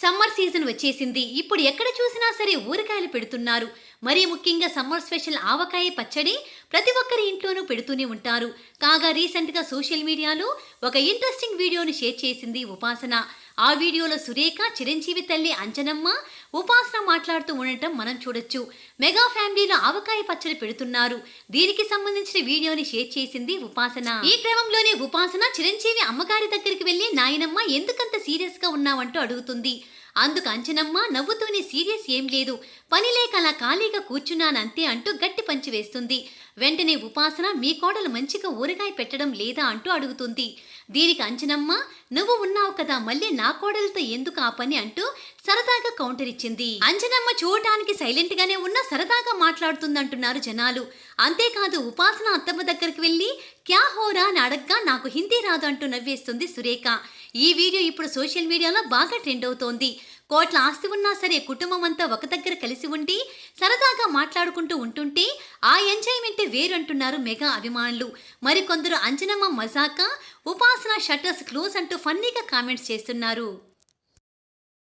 Summer season వచ్చేసింది. ఇప్పుడు ఎక్కడ చూసినా సరే ఊరగాయలు పెడుతున్నారు. మరీ ముఖ్యంగా సమ్మర్ స్పెషల్ ఆవకాయ పచ్చడి ప్రతి ఒక్కరి ఇంట్లోనూ పెడుతూనే ఉంటారు. కాగా రీసెంట్గా సోషల్ మీడియాలో ఒక ఇంట్రెస్టింగ్ వీడియోను షేర్ చేసింది ఉపాసన. ఆ వీడియోలో సురేఖ చిరంజీవి తల్లి అంజనమ్మ ఉపాసన మాట్లాడుతూ ఉండటం మనం చూడొచ్చు. మెగా ఫ్యామిలీలో ఆవకాయ పచ్చడి పెడుతున్నారు. దీనికి సంబంధించిన వీడియోని షేర్ చేసింది ఉపాసన. ఈ క్రమంలోనే ఉపాసన చిరంజీవి అమ్మగారి దగ్గరికి వెళ్ళి నాయనమ్మ ఎందుకంత సీరియస్గా ఉన్నావంటూ అడుగుతుంది. అందుకు అంచనమ్మ నవ్వుతూనే సీరియస్ ఏం లేదు. పని లేక అలా ఖాళీగా కూర్చున్నానంతే అంటూ గట్టి పంచి వేస్తుంది. వెంటనే ఉపాసన మీ కోడలు మంచిగా ఊరగాయ పెట్టడం లేదా అంటూ అడుగుతుంది. దీనికి అంచనమ్మ నువ్వు ఉన్నావు కదా మళ్ళీ నా కోడలతో ఎందుకు ఆ పని? అంటూ సరదాగా కౌంటర్ ఇచ్చింది. అంజనమ్మ చూడటానికి సైలెంట్ గానే ఉన్నా సరదాగా మాట్లాడుతుందంటున్నారు జనాలు. అంతేకాదు ఉపాసన అత్తమ్మ దగ్గరికి వెళ్ళి క్యా హోరా అని అడగ్గా నాకు హిందీ రాదు అంటూ నవ్వేస్తుంది సురేఖ. ఈ వీడియో ఇప్పుడు సోషల్ మీడియాలో బాగా ట్రెండ్ అవుతోంది. కోట్ల ఆస్తి ఉన్నా సరే కుటుంబం అంతా ఒక దగ్గర కలిసి ఉండి సరదాగా మాట్లాడుకుంటూ ఉంటుంటే ఆ ఎంజాయ్మెంటే వేరంటున్నారు మెగా అభిమానులు. మరికొందరు అంజనమ్మ మజాక ఉపాసన షట్టర్స్ క్లోజ్ అంటూ ఫన్నీగా కామెంట్స్ చేస్తున్నారు.